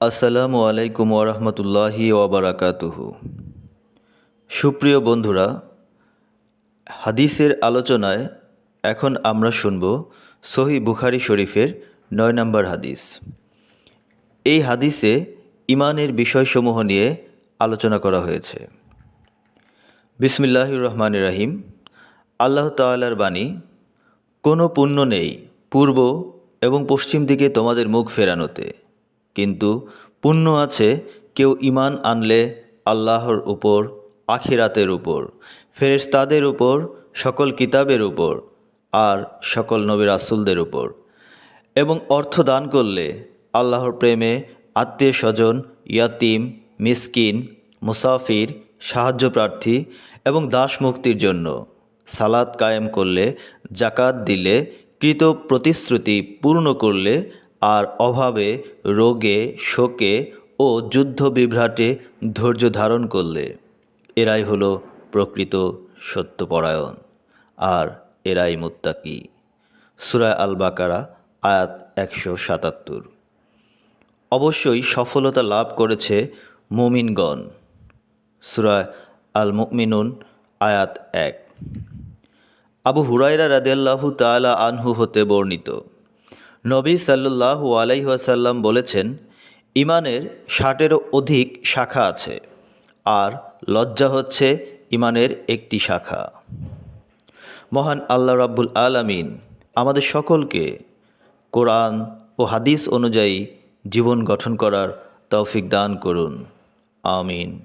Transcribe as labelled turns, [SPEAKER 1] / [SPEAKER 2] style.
[SPEAKER 1] আসসালামু আলাইকুম ওরহমতুল্লাহি ওবরাকাতুহু সুপ্রিয় বন্ধুরা, হাদিসের আলোচনায় এখন আমরা শুনব সহি বুখারি শরীফের নয় নম্বর হাদিস। এই হাদিসে ইমানের বিষয়সমূহ নিয়ে আলোচনা করা হয়েছে। বিসমিল্লাহ রহমান রাহিম। আল্লাহ তাআলার বাণী, কোনো পুণ্য নেই পূর্ব এবং পশ্চিম দিকে তোমাদের মুখ ফেরানোতে। কিন্তু পুণ্য আছে কেউ ইমান আনলে আল্লাহর উপর, আখিরাতের উপর, ফেরেশতাদের উপর, সকল কিতাবের উপর, আর সকল নবী রাসুলদের উপর। এবং অর্থ দান করলে আল্লাহর প্রেমে আত্মীয় স্বজন, ইয়াতিম, মিসকিন, মুসাফির, সাহায্য প্রার্থী এবং দাস মুক্তির জন্য সালাদ কায়েম করলে, জাকাত দিলে, কৃত প্রতিশ্রুতি পূর্ণ করলে আর অভাবে, রোগে, শোকে ও যুদ্ধ বিভ্রাটে ধৈর্য ধারণ করলে এরাই হলো প্রকৃত সত্যপরায়ণ। আর এরাই মুত্তাকি। সুরায় আল বাকারা আয়াত একশো সাতাত্তর। অবশ্যই সফলতা লাভ করেছে মুমিনগণ। সুরায় আল মুমিনুন আয়াত এক। আবু হুরাইরা রাদিয়াল্লাহু তাআলা আনহু হতে বর্ণিত। নবী সাল্লাল্লাহু আলাইহি ওয়াসাল্লাম বলেছেন, ইমানের ষাটেরও অধিক শাখা আছে, আর লজ্জা হচ্ছে ইমানের একটি শাখা। মহান আল্লাহ রাব্বুল আলামিন আমাদের সকলকে কোরআন ও হাদিস অনুযায়ী জীবন গঠন করার তৌফিক দান করুন। আমিন।